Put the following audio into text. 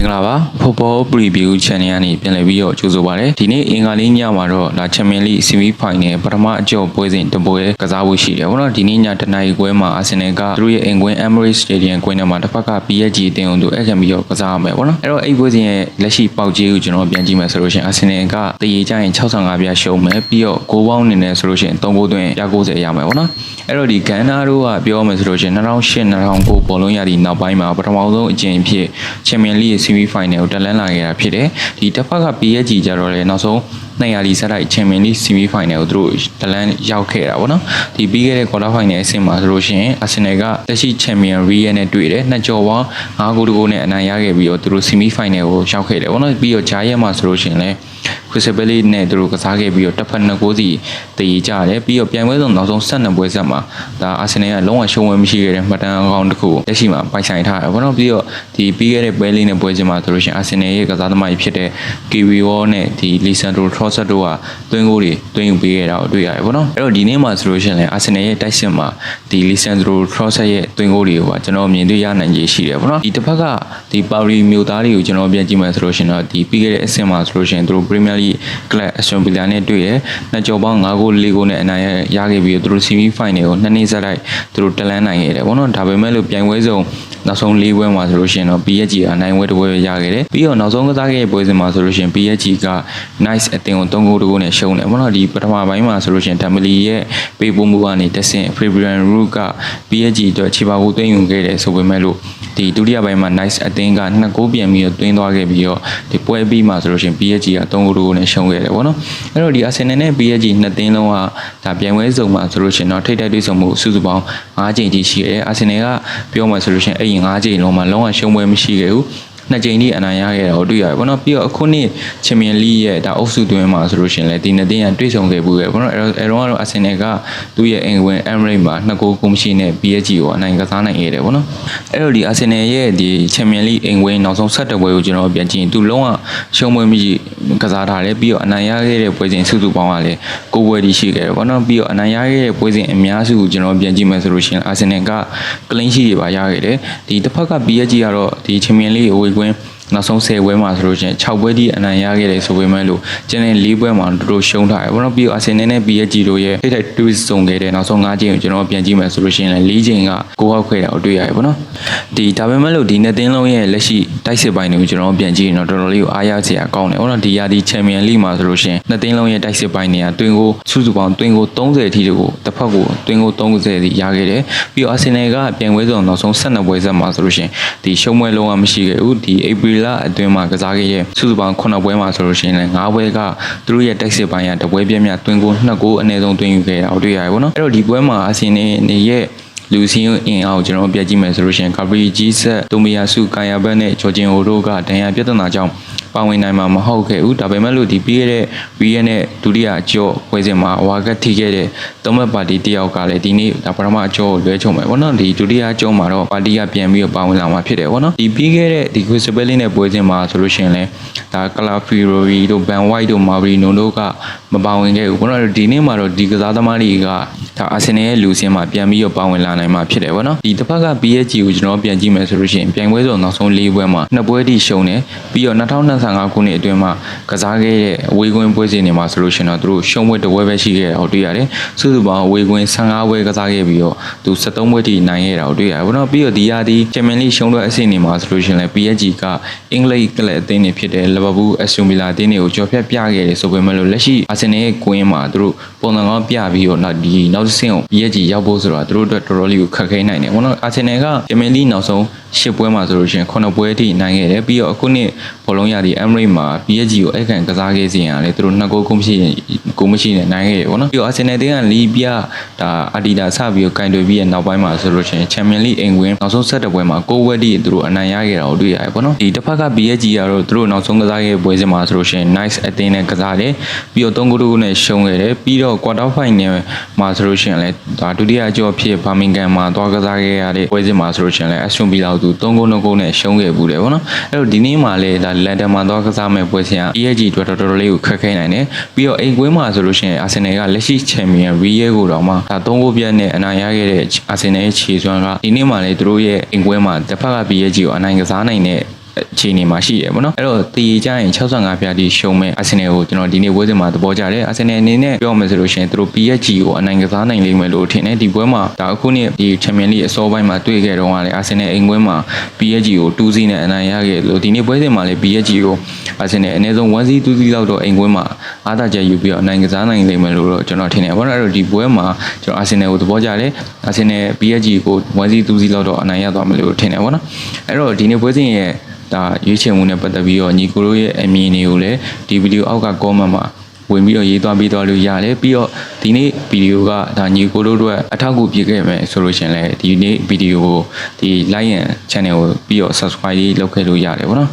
င်္ဂလာပါ Football Preview Channel ကနေပြန်လည်ပြီးတော့ကြိုဆိုပါရစေဒီနေ့အင်္ဂါလေးညမှာတော့ဒါ Champions League Semi Final ပထမအကျော့ပွဲစဉ်တပွဲကစားဖို့ရှိတယ်ဘောနော်ဒီနေ့ညတနင်္ဂနွေပွဲမှာ Arsenal ကသူတို့ရဲ့အင်ကွင်း Emirates Stadium ကွင်းထဲမှာတစ်ဖက်က PSG အသင်းအောင်သူအဲ့ခံပြီးတော့ကစားရမယ်ဘောနော်အဲ့တော့အဲ့ပွဲစဉ်ရဲ့လက်ရှိပေါက်ကြီးကိုကျွန်တော်ပြန်ကြည့်မယ်ဆိုလို့ရှိရင် Arsenal ကတည်ရကြရင်65ပြရှုံးမယ်ပြီးတော့ဂိုးပေါင်းအနေနဲ့ဆိုလို့ရှိရင်3ဂိုးသွင်းပြ90ရမယ်ဘောနော်အဲ့တော့ဒီဂန်နာတို့ကပြောမယ်ဆိုလို့ရှိရင်2008 2009ဘောလုံးရသည့်နောက်ပိုင်းမှာပထမဆုံးအကြိမ်ဖြစ် Champions League Semi Final ကိုတက်လန်းလာခဲ့တာဖြစ်တယ်ဒီတစ်ဖက်က PSG ကြတော့လေနောက်ဆုံးနှစ်ရာလီဆက်တိုက် Champions League Semi Final ကိုသူတို့တလန်းရောက်ခဲ့တာပေါ့နော်ဒီပြီးခဲ့တဲ့ Quarter Final အဆင့်မှာဆိုလို့ရှိရင် Arsenal ကလက်ရှိ Champion Real နဲ့တွေ့တယ်နှစ်ကြော်ပေါင်း5ဂိုးတဂိုးနဲ့အနိုင်ရခဲ့ပြီးတော့သူတို့ Semi Final ကိုရောက်ခဲ့တယ်ပေါ့နော်ပြီးတော့ဂျာရက်မှာဆိုလို့ရှိရင်လည်း Cristobal နဲ့သူတို့ကစားခဲ့ပြီးတော့တစ်ဖက်နှစ်ကိုးစီတည်ကြတယ်ပြီးတော့ပြိုင်ပွဲဆုံးနောက်ဆုံး12ပွဲဆက်မှာဒါအာဆင်နယ်ကလုံးဝရှုံးဝဲမရှိခဲ့တဲ့မှတ်တမ်းအကောင့်တစ်ခုလက်ရှိမှာပိုင်ဆိုင်ထားတယ်ဘောနော်ပြီးတော့ဒီပြီးခဲ့တဲ့ပွဲလေးနဲ့ပွဲချင်းမှာဆိုလို့ရှိရင်အာဆင်နယ်ရဲ့ကစားသမားကြီးဖြစ်တဲ့ KV Wall နဲ့ဒီ Lisandro Trossard တို့ကသွင်းဂိုးတွေသွင်းယူပေးခဲ့တာကိုတွေ့ရတယ်ဘောနော်အဲ့တော့ဒီနေ့မှာဆိုလို့ရှိရင်လည်းအာဆင်နယ်ရဲ့တိုက်စစ်မှာဒီ Lisandro Trossard ရဲ့သွင်းဂိုးတွေကိုကျွန်တော်မြင်တွေ့ရနိုင်ခြေရှိတယ်ဘောနော်ဒီတစ်ဖက်ကဒီပါရီမြို့သားတွေကိုကျွန်တော်ပြန်ကြည့်မယ်ဆိုလို့ရှိရင်တော့ဒီပြီးခဲ့တဲ့အဆင့်မှာဆိုလို့ရှိရင်သူတို့ Premier League ကလပ်အဆွန်ဗီလာနဲ့တွေ့ရနှစ်ကြော်ပေါင်း5ဂိုး4ဂိုးနဲ့အနိုင်ရခဲ့ပြီးသူတို့ semi final ကိုနှစ်နှစ်ဆက်တိုက်သူတို့တလန်းနိုင်ခဲ့တယ်ဘောနော်ဒါပေမဲ့လို့ပြိုင်ပွဲဆုံးနောက်ဆုံး၄ပွဲမှာဆိုလို့ရှိရင်တော့ PSG ကနိုင်ပွဲတစ်ပွဲပဲရခဲ့တယ်ပြီးတော့နောက်ဆုံးကစားခဲ့တဲ့ပွဲစဉ်မှာဆိုလို့ရှိရင် PSG က nice အသင်းကို3ဂိုးတဂိုးနဲ့ရှုံးတယ်ဘောနော်ဒီပထမပိုင်းမှာဆိုလို့ရှိရင် Dembele ရဲ့ပေးပို့မှုကနေတက်ဆင့် Fabian Ruiz က PSG အတွက်ခြေပါကိုသိမ်းယူခဲ့တယ်ဆိုပေမဲ့လို့ ဒီဒုတိယပိုင်းမှာ nice အသင်းကနှစ်ဂိုးပြန်ပြီးတော့သွင်းသွားခဲ့ပြီးတော့ဒီပွဲပြီးမှဆိုလို့ရှိရင် PSG က3ဂိုးတဂိုးနဲ့ရှုံးခဲ့တယ်ပေါ့နော်အဲ့တော့ဒီ Arsenal နဲ့ PSG နှစ်သင်းလုံးကဒါပြိုင်ပွဲစုံမှာဆိုလို့ရှိရင်တော့ထိပ်တိုက်တွေ့ဆုံမှုစုစုပေါင်း5ကြိမ်ကြီးရှိတယ် Arsenal ကပြောမှဆိုလို့ရှိရင်အဲ့ဒီ5ကြိမ်လုံးမှာလုံးဝရှုံးပွဲမရှိခဲ့ဘူး နှစ်ကြိမ်ထိအနိုင်ရခဲ့တာကိုတွေ့ရတယ်ပေါ့နော်ပြီးတော့အခုနှစ်ချန်ပီယံလိရဲ့ဒါအုပ်စုတွင်းမှာဆိုလို့ရှိရင်လည်းဒီနှစ်သင်းကတွေ့ဆုံခဲ့ဘူးပဲပေါ့နော်အဲတော့အဲတော့ကတော့အာဆင်နယ်ကသူ့ရဲ့အင်ဝင်အမ်ရိတ်မှာနှစ်ဂိုးကုန်ရှိနဲ့ PSG ကိုအနိုင်ကစားနိုင်ခဲ့တယ်ပေါ့နော်အဲ့တော့ဒီအာဆင်နယ်ရဲ့ဒီချန်ပီယံလိအင်ဝင်နောက်ဆုံးဆက်တဲ့ပွဲကိုကျွန်တော်ပြန်ကြည့်ရင်သူလုံးဝရှုံးပွဲမရှိကစားထားတယ်ပြီးတော့အနိုင်ရခဲ့တဲ့ပွဲစဉ်စုစုပေါင်းကလည်းကိုပွဲတီရှိခဲ့တယ်ပေါ့နော်ပြီးတော့အနိုင်ရခဲ့တဲ့ပွဲစဉ်အများစုကိုကျွန်တော်ပြန်ကြည့်မယ်ဆိုလို့ရှိရင်အာဆင်နယ်ကကလင်းရှိတွေပါရခဲ့တယ်ဒီတစ်ဖက်က PSG ကတော့ဒီချန်ပီယံလိအဝေးကွင်း နောက်ဆုံး10ပွဲမှာဆိုလို့ရှိရင်6ပွဲထိအနိုင်ရခဲ့တယ်ဆိုပေမဲ့လို့ကျန်တဲ့4ပွဲမှာတို့တို့ရှုံးထားတယ်ဘောနော်ပြီးတော့အာဆင်နယ်နဲ့ PSG တို့ရဲ့ထိပ်တိုက်တွေ့ဆုံခဲ့တဲ့နောက်ဆုံး5ချိန်ကိုကျွန်တော်ပြန်ကြည့်မယ်ဆိုလို့ရှိရင်လည်း4ချိန်ကကိုဟောက်ခဲ့တာကိုတွေ့ရတယ်ဘောနော်ဒီဒါပေမဲ့လို့ဒီနှစ်သင်းလုံးရဲ့လက်ရှိတိုက်စစ်ပိုင်းတွေကိုကျွန်တော်ပြန်ကြည့်ရင်တော့တော်တော်လေးကိုအားရစရာကောင်းတယ်ဘောနော်ဒီရာဒီချန်ပီယံလိမှာဆိုလို့ရှိရင်နှစ်သင်းလုံးရဲ့တိုက်စစ်ပိုင်းတွေကတွင်ကိုစုစုပေါင်းတွင်ကို30အထိတကိုတစ်ဖက်ကိုတွင်ကို30ထိရခဲ့တယ်ပြီးတော့အာဆင်နယ်ကပြန်ပွဲဆောင်နောက်ဆုံး12ပွဲဆက်မှာဆိုလို့ရှိရင်ဒီရှုံးပွဲလုံးဝမရှိခဲ့ဘူးဒီဧပြီလအတွင်းမှာကစားခဲ့ရဲ့စုစုပေါင်း9ပွဲမှာဆိုလို့ရှိရင်လည်း9ပွဲကသူတို့ရဲ့တိုက်စစ်ပိုင်းကတပွဲပြည့်မြတ်တွင်ကို2ကိုအနည်းဆုံးတွင်ယူခဲ့တာကိုတွေ့ရတယ်ပေါ့နော်အဲ့တော့ဒီပွဲမှာအာဆင်နယ်နေရဲ့လူစင်းအင်အောင်ကျွန်တော်ပြကြည့်မယ်ဆိုလို့ရှိရင်ကာဘရီဂျီဆက်တိုမီယာစုကာယာဘတ်နဲ့ဂျော်ဂျင်ဟိုတို့ကဒဏ်ရာပြဿနာကြောင့် ပါဝင်နိုင်မှာမဟုတ်ခဲ့ဘူးဒါပေမဲ့လို့ဒီပြီးခဲ့တဲ့ဝီယက်နဲ့ဒုတိယအကျော်ပွဲစဉ်မှာဝါကတ်ထိခဲ့တဲ့သုံးဘက်ပါတီတယောက်ကလည်းဒီနေ့ဒါပထမအကျော်ကိုလွဲချုံမယ်ဗောနော်ဒီဒုတိယအကျော်မှာတော့ပါတီကပြန်ပြီးတော့ပါဝင်လာမှာဖြစ်တယ်ဗောနော်ဒီပြီးခဲ့တဲ့ဒီခွေစပယ်လင်းနဲ့ပွဲစဉ်မှာဆိုလို့ရှိရင်လည်းဒါကလာဖီရိုရီတို့ဘန်ဝိုက်တို့မာဘရီနိုတို့ကမပါဝင်ခဲ့ဘူးဗောနော်ဒီနေ့မှာတော့ဒီကစားသမားတွေကဒါအာဆင်နယ်ရဲ့လူစင်းမှာပြန်ပြီးတော့ပါဝင်လာနိုင်မှာဖြစ်တယ်ဗောနော်ဒီတစ်ဖက်က PSG ကိုကျွန်တော်ပြန်ကြည့်မယ်ဆိုလို့ရှိရင်ပြိုင်ပွဲစုံနောက်ဆုံး၄ပွဲမှာနှစ်ပွဲထိရှုံးတယ်ပြီးတော့2025ခုနှစ်အတွင်းမှာကစားခဲ့တဲ့အဝေးကွင်းပွဲစဉ်တွေမှာဆိုလို့ရှိရင်တော့သူတို့ရှုံးပွဲတစ်ပွဲပဲရှိခဲ့တာကိုတွေ့ရတယ်စုစုပေါင်းအဝေးကွင်း15ပွဲကစားခဲ့ပြီးတော့သူ73ပွဲထိနိုင်ခဲ့တာကိုတွေ့ရတယ်ဗောနော်ပြီးတော့ဒီရာဒီချန်ပီယံလိရှုံးတဲ့အဆင့်တွေမှာဆိုလို့ရှိရင်လည်း PSG ကအင်္ဂလိပ်ကလပ်အသင်းတွေဖြစ်တဲ့လီဗာပူးအက်စတိုဗီလာအသင်းတွေကိုကြော်ဖြတ်ပြခဲ့တယ်ဆိုပေမဲ့လို့လက်ရှိအာဆင်နယ်ရဲ့ကွင်းမှာသူတို့ပုံစံကောင်းပြပြီးတော့နောက်ဒီနောက်တစ်ဆင့်ကို PSG ရောက်ဖို့ဆိုတော့သူတို့အတွက်တော်တော်လေးကိုခက်ခဲနိုင်တယ်ဗောနော်အာဆင်နယ်ကချန်ပီယံလိနောက်ဆုံး ရှစ်ပွဲမှာဆိုလို့ရှိရင်9ပွဲထိနိုင်ခဲ့တယ်ပြီးတော့အခုနှစ်ဘောလုံးရသည် Emirates မှာ PSG ကိုအဲ့ခံကစားခဲ့စဉ်ရတယ်သူတို့နှစ်ဂိုးကုန်မရှိရင်ကိုမရှိနဲ့နိုင်ခဲ့တယ်ဗောနော်ပြီးတော့ Arsenal တင်းကလီးပြဒါ Adidas စပြီးတော့ကင်တွယ်ပြီးရဲ့နောက်ပိုင်းမှာဆိုလို့ရှိရင် Champions League အိမ်ဝင်နောက်ဆုံးဆက်တဲ့ပွဲမှာ6ပွဲထိသူတို့အနိုင်ရခဲ့တာကိုတွေ့ရတယ်ဗောနော်ဒီတစ်ဖက်က PSG ကတော့သူတို့နောက်ဆုံးကစားခဲ့ပွဲစဉ်မှာဆိုလို့ရှိရင် Nice အသင်းနဲ့ကစားတယ်ပြီးတော့3ဂိုးတိုးနဲ့ရှုံးခဲ့တယ်ပြီးတော့ quarter final မှာဆိုလို့ရှိရင်လည်းဒါဒုတိယအကျော်ဖြစ် Birmingham မှာသွားကစားခဲ့ရတဲ့ပွဲစဉ်မှာဆိုလို့ရှိရင်လည်း Aston Villa သူ3ဂိုး2ဂိုးနဲ့ရှုံးခဲ့ဘူးတယ်ဗောနော်အဲ့တော့ဒီနေ့မှာလည်းဒါ London မှာသွားကစားမဲ့ပွဲစဉ်က PSG အတွက်တော်တော်လေးကိုခက်ခဲနိုင်တယ်ပြီးတော့အိမ်ကွင်းမှာဆိုလို့ရှိရင် Arsenal ကလက်ရှိချန်ပီယံ Real ကိုတော့မှဒါ3ဂိုးပြတ်နဲ့အနိုင်ရခဲ့တဲ့ Arsenal ရဲ့ခြေစွမ်းကဒီနေ့မှာလည်းသူတို့ရဲ့အိမ်ကွင်းမှာတစ်ဖက်က PSG ကိုအနိုင်ကစားနိုင်တဲ့အ ခြေအနေမှာရှိတယ်ပေါ့နော်အဲ့တော့တီကြရင်65ပြားတီရှုံးမဲ့အာဆင်နယ်ကိုကျွန်တော်ဒီနေ့ပွဲစဉ်မှာသဘောကျတယ်အာဆင်နယ်အနေနဲ့ပြောမယ်ဆိုလို့ရှိရင်သူတို့ PSG ကိုအနိုင်ကစားနိုင်လိမ့်မယ်လို့ထင်တယ်ဒီပွဲမှာဒါအခုနေ့ဒီ Champions League အစောပိုင်းမှာတွေ့ခဲ့တော့ကလည်းအာဆင်နယ်အိမ်ပွဲမှာ PSG ကို2စီးနဲ့အနိုင်ရခဲ့လို့ဒီနေ့ပွဲစဉ်မှာလည်း PSG ကိုအာဆင်နယ်အနည်းဆုံး1စီး2စီးလောက်တော့အိမ်ပွဲမှာအားသာချက်ယူပြီးတော့အနိုင်ကစားနိုင်လိမ့်မယ်လို့တော့ကျွန်တော်ထင်တယ်ဘာလို့လဲဆိုတော့ဒီပွဲမှာကျွန်တော်အာဆင်နယ်ကိုသဘောကျတယ်အာဆင်နယ် PSG ကို1စီး2စီးလောက်တော့အနိုင်ရသွားမယ်လို့ထင်တယ်ဗောနော်အဲ့တော့ဒီနေ့ပွဲစဉ်ရဲ့ ဒါရွေးချယ်မှုနဲ့ပတ်သက်ပြီးတော့ညီကိုတို့ရဲ့အမြင်တွေကိုလည်းဒီဗီဒီယိုအောက်က comment မှာဝင်ပြီးတော့ရေးသွားပေးသွားလို့ရတယ်ပြီးတော့ဒီနေ့ဗီဒီယိုကဒါညီကိုတို့အတွက်အထောက်အကူဖြစ်ခဲ့မယ်ဆိုလို့ရှရင်လည်းဒီနေ့ဗီဒီယိုကိုဒီ like and channel ကိုပြီးတော့ subscribe လေးလုပ်ခဲ့လို့ရတယ်ဗောနော်